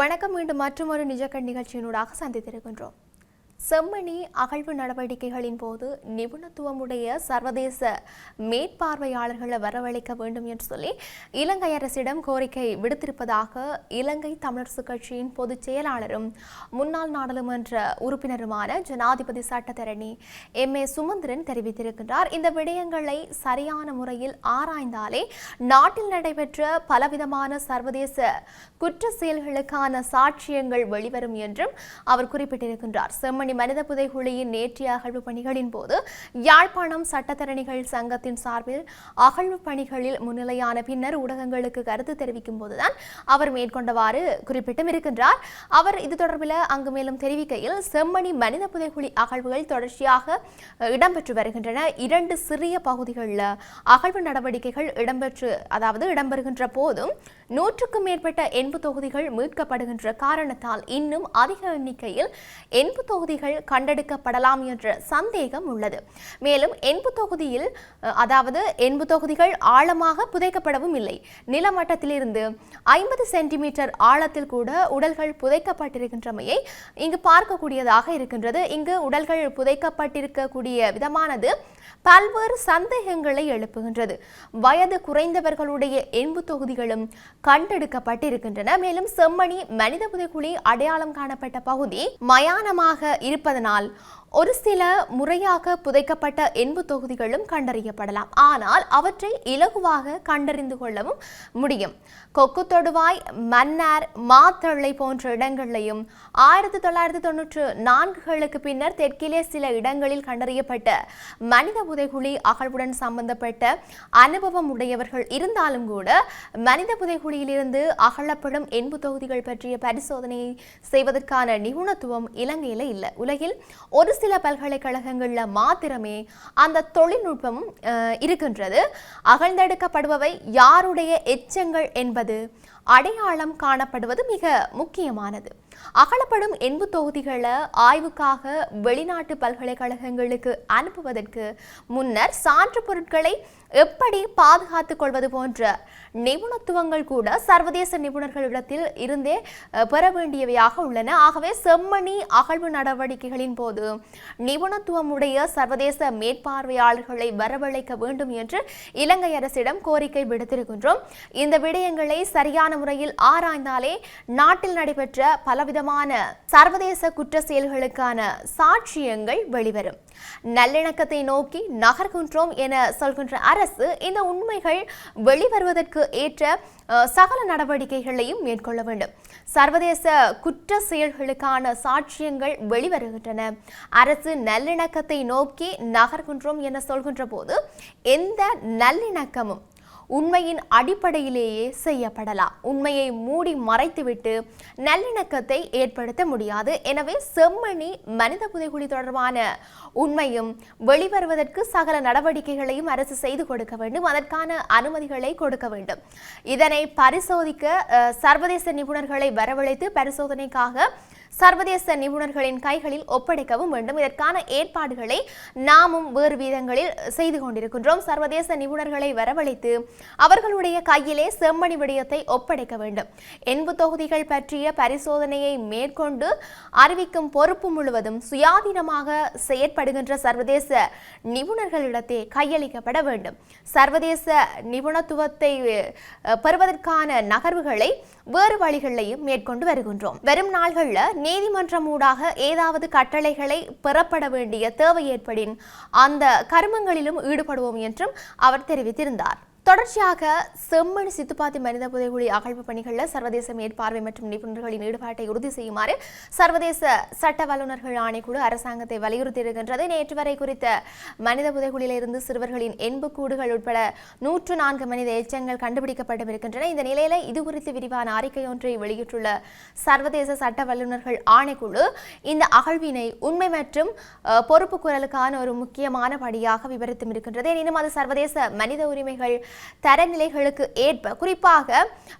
வணக்கம். மீண்டும் மற்றொரு நிஜக்கண் நிகழ்ச்சியினூடாக சந்தித்திருக்கின்றோம். செம்மணி அகழ்வு நடவடிக்கைகளின் போது நிபுணத்துவமுடைய சர்வதேச மேற்பார்வையாளர்களை வரவழைக்க வேண்டும் என்று சொல்லி இலங்கை அரசிடம் கோரிக்கை விடுத்திருப்பதாக இலங்கை தமிழரசு கட்சியின் பொதுச் செயலாளரும் முன்னாள் நாடாளுமன்ற உறுப்பினருமான ஜனாதிபதி சட்டத்தரணி எம். ஏ. சுமந்திரன் தெரிவித்திருக்கின்றார். இந்த விடயங்களை சரியான முறையில் ஆராய்ந்தாலே நாட்டில் நடைபெற்ற பலவிதமான சர்வதேச குற்ற செயல்களுக்கான சாட்சியங்கள் வெளிவரும் என்றும் அவர் குறிப்பிட்டிருக்கின்றார். செம்மணி மனித புதைகுழியின் நேற்றைய அகழ்வு பணிகளின் போது யாழ்ப்பாணம் சட்டத்தரணிகள் சங்கத்தின் சார்பில் அகழ்வு பணிகளில் முன்னிலையான பின்னர் ஊடகங்களுக்கு கருத்து தெரிவிக்கும் போதுதான் அவர் மேற்கொண்டவாறு குறிப்பிட்டும் இருக்கின்றார். அவர் இது தொடர்பில் அங்கு மேலும் தெரிவிக்கையில் செம்மணி மனித புதைகுழி அகழ்வுகள் தொடர்ச்சியாக இடம்பெற்று வருகின்றன. இரண்டு சிறிய பகுதிகளில் அகழ்வு நடவடிக்கைகள் இடம்பெற்று அதாவது இடம்பெறுகின்ற போதும் நூற்றுக்கும் மேற்பட்ட எண்பு தொகுதிகள் மீட்கப்படுகின்ற காரணத்தால் இன்னும் அதிக எண்ணிக்கையில் எண்பு தொகுதிகள் கண்டெடுக்கப்படலாம் என்ற சந்தேகம் உள்ளது. மேலும் எண்பு தொகுதியில் அதாவது எண்பு தொகுதிகள் ஆழமாக புதைக்கப்படவும் இல்லை. நிலமட்டத்திலிருந்து ஐம்பது சென்டிமீட்டர் ஆழத்தில் கூட உடல்கள் புதைக்கப்பட்டிருக்கின்றமையை இங்கு பார்க்கக்கூடியதாக இருக்கின்றது. இங்கு உடல்கள் புதைக்கப்பட்டிருக்கக்கூடிய விதமானது பல்வேறு சந்தேகங்களை எழுப்புகின்றது. வயது குறைந்தவர்களுடைய எண்பு தொகுதிகளும் கண்டெடுக்கப்பட்டிருக்கின்றன. மேலும் செம்மணி மனித புதைக்குழி அடையாளம் காணப்பட்ட பகுதி மயானமாக இருப்பதனால் ஒரு சில முறையாக புதைக்கப்பட்ட எண்பு தொகுதிகளும் கண்டறியப்படலாம். ஆனால் அவற்றை இலகுவாக கண்டறிந்து கொள்ளவும் முடியும். கொக்கு தொடுவாய் மன்னார் மாத்தளை போன்ற இடங்களையும் ஆயிரத்தி தொள்ளாயிரத்தி தொன்னூற்று நான்குகளுக்கு பின்னர் தெற்கிலே சில இடங்களில் கண்டறியப்பட்ட மனித புதைகுழி அகழ்வுடன் சம்பந்தப்பட்ட அனுபவம் உடையவர்கள் இருந்தாலும் கூட மனித புதைகுழியிலிருந்து அகழப்படும் எண்பு தொகுதிகள் பற்றிய பரிசோதனை செய்வதற்கான நிபுணத்துவம் இலங்கையில் இல்லை. உலகில் ஒரு சில பல்கலைக்கழகங்களில் மாத்திரமே அந்த தொழில்நுட்பம் அஹ், இருக்கின்றது. அகழ்ந்தெடுக்கப்படுபவை யாருடைய எச்சங்கள் என்பது அடையாளம் காணப்படுவது மிக முக்கியமானது. அகலப்படும் எண்பு தொகுதிகளை ஆய்வுக்காக வெளிநாட்டு பல்கலைக்கழகங்களுக்கு அனுப்புவதற்கு முன்னர் சான்று பொருட்களை எப்படி பாதுகாத்துக் கொள்வது போன்ற நிபுணத்துவங்கள் கூட சர்வதேச நிபுணர்களிடத்தில் இருந்தே பெற வேண்டியவையாக உள்ளன. ஆகவே செம்மணி அகழ்வு நடவடிக்கைகளின் போது நிபுணத்துவமுடைய சர்வதேச மேற்பார்வையாளர்களை வரவழைக்க வேண்டும் என்று இலங்கை அரசிடம் கோரிக்கை விடுத்திருக்கின்றோம். இந்த விடயங்களை சரியான முறையில் ஆராய்ந்தாலே நாட்டில் நடைபெற்ற பல பலவிதமான சர்வதேச குற்ற செயல்களுக்கான சாட்சியங்கள் வெளிவரும். நல்லிணக்கத்தை நோக்கி நகர்கின்றோம் என சொல்கின்ற அரசு இந்த உண்மைகள் வெளிவருவதற்கு ஏற்ற சகல நடவடிக்கைகளையும் மேற்கொள்ள வேண்டும். சர்வதேச குற்ற செயல்களுக்கான சாட்சியங்கள் வெளிவருகின்றன. அரசு நல்லிணக்கத்தை நோக்கி நகர்கின்றோம் என சொல்கின்ற போது எந்த நல்லிணக்கமும் உண்மையின் அடிப்படையிலேயே செய்யப்படலாம். உண்மையை மூடி மறைத்துவிட்டு நல்லிணக்கத்தை ஏற்படுத்த முடியாது. எனவே செம்மணி மனித புதைகுழி தொடர்பான உண்மையும் வெளிவருவதற்கு சகல நடவடிக்கைகளையும் அரசு செய்து கொடுக்க வேண்டும். அதற்கான அனுமதிகளை கொடுக்க வேண்டும். இதனை பரிசோதிக்க சர்வதேச நிபுணர்களை வரவழைத்து பரிசோதனைக்காக சர்வதேச நிபுணர்களின் கைகளில் ஒப்படைக்கவும் வேண்டும். இதற்கான ஏற்பாடுகளை நாமும் வேறு விதங்களில் செய்து கொண்டிருக்கின்றோம். சர்வதேச நிபுணர்களை வரவழைத்து அவர்களுடைய கையிலே செம்மணி விடயத்தை ஒப்படைக்க வேண்டும். எண்பு தொகுதிகள் பற்றிய பரிசோதனையை மேற்கொண்டு அறிவிக்கும் பொறுப்பு முழுவதும் சுயாதீனமாக செயற்படுகின்ற சர்வதேச நிபுணர்களிடத்தே கையளிக்கப்பட வேண்டும். சர்வதேச நிபுணத்துவத்தை பெறுவதற்கான நகர்வுகளை வேறு வழிகளையும் மேற்கொண்டு வருகின்றோம். வரும் நாள்களில் நீதிமன்றம் ஊடாக ஏதாவது கட்டளைகளை பெறப்பட வேண்டிய தேவை ஏற்படின் அந்த கருமங்களிலும் ஈடுபடுவோம் என்றும் அவர் தெரிவித்திருந்தார். தொடர்ச்சியாக செம்மணி சித்துப்பாத்தி மனித புதைகுழி அகழ்வு பணிகளில் சர்வதேச மேற்பார்வை மற்றும் நிபுணர்களின் ஈடுபாட்டை உறுதி செய்யுமாறு சர்வதேச சட்ட வல்லுநர்கள் ஆணைக்குழு அரசாங்கத்தை வலியுறுத்தி இருக்கின்றது. நேற்று வரை குறித்த மனித புதைகுழியிலிருந்து சிறுவர்களின் எண்புக்கூடுகள் உட்பட நூற்று நான்கு மனித எச்சங்கள் கண்டுபிடிக்கப்பட்டு இருக்கின்றன. இந்த நிலையில இது குறித்து விரிவான அறிக்கை ஒன்றை வெளியிட்டுள்ள சர்வதேச சட்ட வல்லுநர்கள் ஆணைக்குழு இந்த அகழ்வினை உண்மை மற்றும் பொறுப்பு குரலுக்கான ஒரு முக்கியமான படியாக விவரித்தும் இருக்கின்றது. எனினும் அது சர்வதேச மனித உரிமைகள் தரநிலைகளுக்கு ஏற்ப குறிப்பாக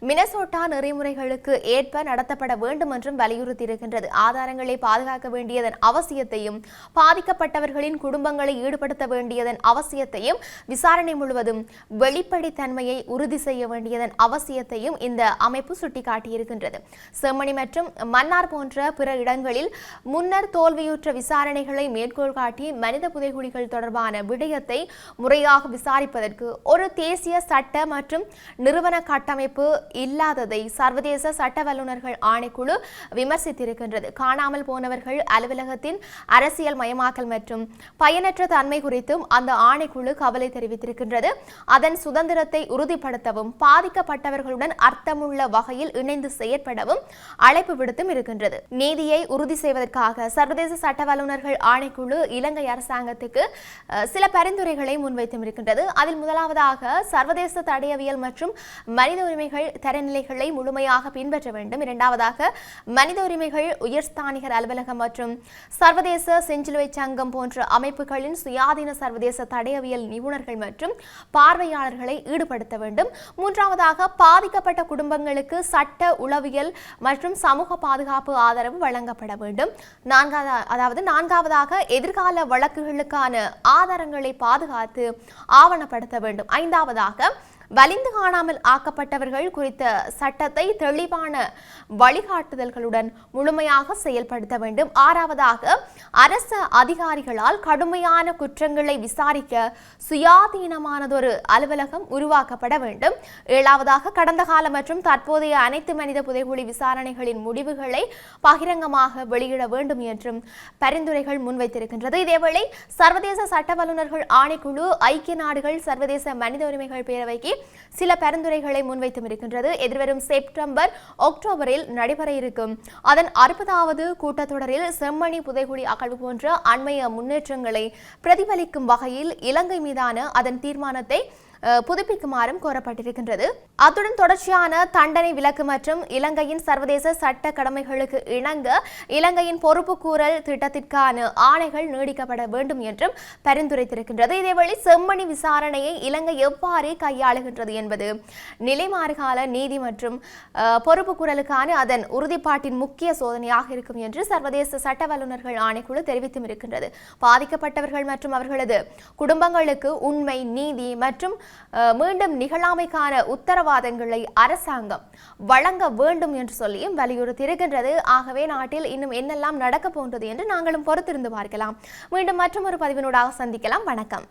மினசோட்டா நெறிமுறைகளுக்கு ஏற்ப நடத்தப்பட வேண்டும் என்றும் வலியுறுத்தியிருக்கின்றது. ஆதாரங்களை பாதுகாக்க வேண்டியதன் அவசியத்தையும் பாதிக்கப்பட்டவர்களின் குடும்பங்களை ஈடுபடுத்த வேண்டியதன் அவசியத்தையும் விசாரணை முழுவதும் வெளிப்படைத்தன்மையை உறுதி செய்ய வேண்டியதன் அவசியத்தையும் இந்த அமைப்பு சுட்டிக்காட்டியிருக்கின்றது. செம்மணி மற்றும் மன்னார் போன்ற பிற இடங்களில் முன்னர் தோல்வியுற்ற விசாரணைகளை மேற்கோள் காட்டி மனித புதைகுழிகள் தொடர்பான விடயத்தை முறையாக விசாரிப்பதற்கு ஒரு தேசிய தேசிய சட்ட மற்றும் நிறுவன கட்டமைப்பு இல்லாததை சர்வதேச சட்ட வல்லுநர்கள் ஆணைக்குழு விமர்சித்திருக்கின்றது. காணாமல் போனவர்கள் அலுவலகத்தின் அரசியல் மயமாக்கல் மற்றும் பயனற்ற தன்மை குறித்தும் அந்த ஆணைக்குழு கவலை தெரிவித்திருக்கின்றது. அதன் சுதந்திரத்தை உறுதிப்படுத்தவும் பாதிக்கப்பட்டவர்களுடன் அர்த்தமுள்ள வகையில் இணைந்து செயற்படவும் அழைப்பு விடுத்தும் இருக்கின்றது. நீதியை உறுதி செய்வதற்காக சர்வதேச சட்ட வல்லுநர்கள் ஆணைக்குழு இலங்கை அரசாங்கத்துக்கு சில பரிந்துரைகளை முன்வைத்தும் இருக்கின்றது. அதில் முதலாவதாக சர்வதேச தடயவியல் மற்றும் மனித உரிமைகள் தரநிலைகளை முழுமையாக பின்பற்ற வேண்டும். இரண்டாவதாக மனித உரிமைகள் உயர்ஸ்தானிகர் அலுவலகம் மற்றும் சர்வதேச செஞ்சிலுவை சங்கம் போன்ற அமைப்புகளின் சுயாதீன சர்வதேச தடயவியல் நிபுணர்கள் மற்றும் பார்வையாளர்களை ஈடுபடுத்த வேண்டும். மூன்றாவதாக பாதிக்கப்பட்ட குடும்பங்களுக்கு சட்ட உளவியல் மற்றும் சமூக பாதுகாப்பு ஆதரவு வழங்கப்பட வேண்டும். நான்காவது அதாவது நான்காவதாக எதிர்கால வழக்குகளுக்கான ஆதாரங்களை பாதுகாத்து ஆவணப்படுத்த வேண்டும். ஐந்தாவதாக வலிந்து காணாமல் ஆக்கப்பட்டவர்கள் குறித்த சட்டத்தை தெளிவான வழிகாட்டுதல்களுடன் முழுமையாக செயல்படுத்த வேண்டும். ஆறாவதாக அரசு அதிகாரிகளால் கடுமையான குற்றங்களை விசாரிக்க சுயாதீனமானதொரு அலுவலகம் உருவாக்கப்பட வேண்டும். ஏழாவதாக கடந்த கால மற்றும் தற்போதைய அனைத்து மனித புதைகுழி விசாரணைகளின் முடிவுகளை பகிரங்கமாக வெளியிட வேண்டும் என்றும் பரிந்துரைகள் முன்வைத்திருக்கின்றது. இதேவேளை சர்வதேச சட்ட வல்லுநர்கள் ஆணைக்குழு ஐக்கிய நாடுகள் சர்வதேச மனித உரிமைகள் பேரவைக்கு சில பரிந்துரைகளை முன்வைத்தும் இருக்கின்றது. எதிர்வரும் செப்டம்பர் அக்டோபரில் நடைபெற இருக்கும். அதன் அறுபதாவது கூட்டத்தொடரில் செம்மணி புதைகுழி அகழ்வு போன்ற அண்மைய முன்னேற்றங்களை பிரதிபலிக்கும் வகையில் இலங்கை மீதான அதன் தீர்மானத்தை புதுப்பிக்குமாறும் கோரப்பட்டிருக்கின்றது. அத்துடன் தொடர்ச்சியான தண்டனை விலக்கு மற்றும் இலங்கையின் சர்வதேச சட்ட கடமைகளுக்கு இணங்க இலங்கையின் பொறுப்புக்கூறல் திட்டத்திற்கான ஆணைகள் நீடிக்கப்பட வேண்டும் என்றும் பரிந்துரைத்திருக்கின்றது. இதேவேளை செம்மணி விசாரணையை இலங்கை எவ்வாறு கையாளுகின்றது என்பது நிலைமாறுகால நீதி மற்றும் பொறுப்புக்கூறலுக்கான அதன் உறுதிப்பாட்டின் முக்கிய சோதனையாக இருக்கும் என்று சர்வதேச சட்ட வல்லுநர்கள் ஆணைக்குழு தெரிவித்தும் இருக்கின்றது. பாதிக்கப்பட்டவர்கள் மற்றும் அவர்களது குடும்பங்களுக்கு உண்மை நீதி மற்றும் மீண்டும் நிகழாமைக்கான உத்தரவாதங்களை அரசாங்கம் வழங்க வேண்டும் என்று சொல்லியும் வலியுறுத்தியிருக்கின்றது. ஆகவே நாட்டில் இன்னும் என்னெல்லாம் நடக்க போன்றது என்று நாங்களும் பொறுத்திருந்து பார்க்கலாம். மீண்டும் மற்றொரு பதிவினூடாக சந்திக்கலாம். வணக்கம்.